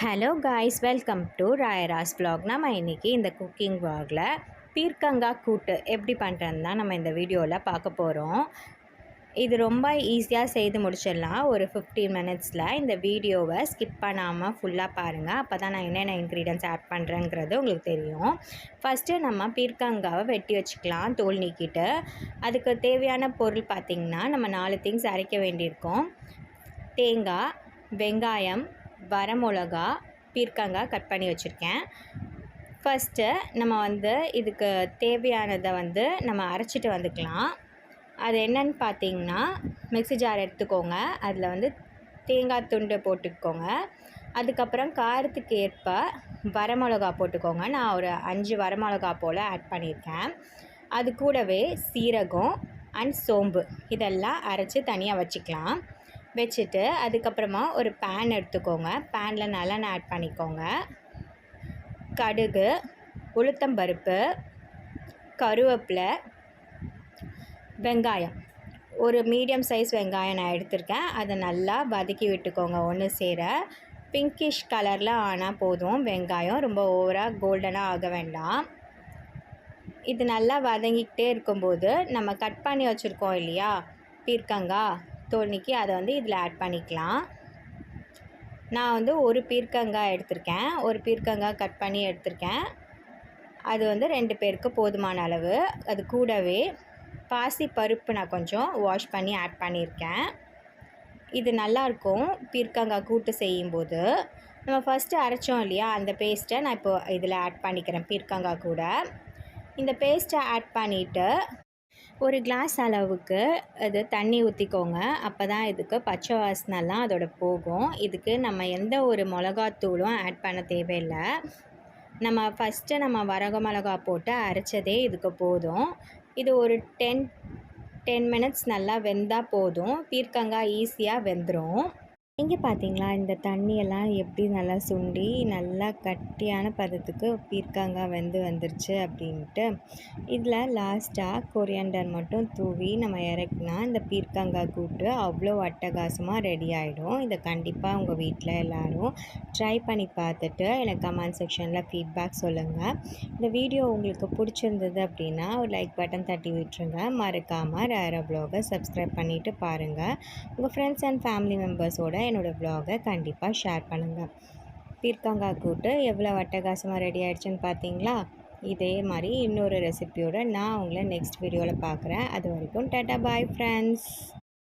Hello guys welcome to ராயராஸ் vlog. நம்ம இன்றைக்கி இந்த குக்கிங் ப்ளாகில் பீர்க்கங்காய் கூட்டு எப்படி பண்ணுறதுன்னு தான் நம்ம இந்த வீடியோவில் பார்க்க போகிறோம் இது ரொம்ப ஈஸியாக செய்து முடிச்சிடலாம். ஒரு ஃபிஃப்டீன் மினிட்ஸில் இந்த வீடியோவை ஸ்கிப் பண்ணாமல் ஃபுல்லாக பாருங்கள் அப்போ தான் நான் என்னென்ன இன்க்ரீடியன்ஸ் ஆட் பண்ணுறேங்கிறது உங்களுக்கு தெரியும். ஃபஸ்ட்டு நம்ம பீர்க்கங்காவை வெட்டி வச்சுக்கலாம் தோல் நீக்கிட்டு. அதுக்கு தேவையான பொருள் பார்த்திங்கன்னா நம்ம நாலு திங்ஸ் அரைக்க வேண்டியிருக்கோம். தேங்காய் வெங்காயம் வரமிளகா பீர்க்கங்காய் கட் பண்ணி வச்சுருக்கேன். ஃபஸ்ட்டு நம்ம வந்து இதுக்கு தேவையானதை வந்து நம்ம அரைச்சிட்டு வந்துக்கலாம். அது என்னன்னு பார்த்தீங்கன்னா மிக்ஸி ஜார் எடுத்துக்கோங்க. அதில் வந்து தேங்காய் துண்டு போட்டுக்கோங்க. அதுக்கப்புறம் காரத்துக்கு ஏற்ப வரமிளகா போட்டுக்கோங்க. நான் ஒரு அஞ்சு வரமிளகா போல் ஆட் பண்ணியிருக்கேன். அது கூடவே சீரகம் அண்ட் சோம்பு இதெல்லாம் அரைச்சி தனியாக வச்சுக்கலாம். வச்சுட்டு அதுக்கப்புறமா ஒரு பேன் எடுத்துக்கோங்க. பேனில் நல்லெண்ணெய் ஆட் பண்ணிக்கோங்க. கடுகு உளுத்தம்பருப்பு கருவேப்பிலை வெங்காயம். ஒரு மீடியம் சைஸ் வெங்காயம் நான் எடுத்திருக்கேன். அதை நல்லா வதக்கி விட்டுக்கோங்க. ஒன்று சேர. பிங்கிஷ் கலரில் ஆனால் போதும். வெங்காயம் ரொம்ப ஓவராக கோல்டனாக ஆக வேண்டாம். இது நல்லா வதங்கிக்கிட்டே இருக்கும்போது நம்ம கட் பண்ணி வச்சுருக்கோம் இல்லையா? பீர்க்கங்காய் தோல் நீக்கி அதை வந்து இதில் ஆட் பண்ணிக்கலாம். நான் வந்து ஒரு பீர்க்கங்காய் எடுத்திருக்கேன். ஒரு பீர்க்கங்காய் கட் பண்ணி எடுத்திருக்கேன். அது வந்து ரெண்டு பேருக்கு போதுமான அளவு. அது கூடவே பாசி பருப்பு நான் கொஞ்சம் வாஷ் பண்ணி ஆட் பண்ணியிருக்கேன். இது நல்லாயிருக்கும் பீர்க்கங்காய் கூட்டு செய்யும்போது. நம்ம ஃபஸ்ட்டு அரைச்சோம் இல்லையா? அந்த பேஸ்ட்டை நான் இப்போ இதில் ஆட் பண்ணிக்கிறேன் பீர்க்கங்காய் கூட. இந்த பேஸ்ட்டை ஆட் பண்ணிவிட்டு ஒரு கிளாஸ் அளவுக்கு அது தண்ணி ஊற்றிக்கோங்க அப்போ தான் இதுக்கு பச்சை வாசனைலாம் அதோட போகும். இதுக்கு நம்ம எந்த ஒரு மிளகாத்தூளும் ஆட் பண்ண தேவையில்லை. நம்ம ஃபஸ்ட்டு நம்ம வரக மிளகா போட்டு அரைச்சதே இதுக்கு போதும். இது ஒரு டென் டென் மினிட்ஸ் நல்லா வெந்தால் போதும். பீர்க்கங்காய் ஈஸியாக வெந்துடும் இங்கே பார்த்தீங்களா இந்த தண்ணியெல்லாம் எப்படி நல்லா சுண்டி நல்லா கட்டியான பதத்துக்கு பீர்க்காங்காய் வெந்து வந்துருச்சு அப்படின்ட்டு. இதில் லாஸ்ட்டாக கொரியாண்டர் மட்டும் தூவி நம்ம இறக்குனா இந்த பீர்க்காங்காய் கூட்டு அவ்வளோ அட்டகாசமாக ரெடி ஆகிடும் இதை கண்டிப்பாக உங்கள் வீட்டில் எல்லோரும் ட்ரை பண்ணி பார்த்துட்டு எனக்கு கமெண்ட் செக்ஷனில் ஃபீட்பேக் சொல்லுங்கள் இந்த வீடியோ உங்களுக்கு பிடிச்சிருந்தது அப்படின்னா ஒரு லைக் பட்டன் தட்டி விட்டுருங்க. மறக்காமல் ரேரோ ப்ளாகை சப்ஸ்கிரைப் பண்ணிவிட்டு பாருங்கள் உங்கள் ஃப்ரெண்ட்ஸ் அண்ட் ஃபேமிலி மெம்பர்ஸோட என்னோடய வ்ளாகை கண்டிப்பாக ஷேர் பண்ணுங்கள் பீர்க்கங்காய் கூட்டு எவ்வளோ அட்டகாசமாக ரெடி ஆகிடுச்சுன்னு பார்த்தீங்களா இதே மாதிரி இன்னொரு ரெசிபியோடு நான் உங்களை நெக்ஸ்ட் வீடியோவில் பார்க்குறேன் அது வரைக்கும் டாட்டா பாய் ஃப்ரெண்ட்ஸ்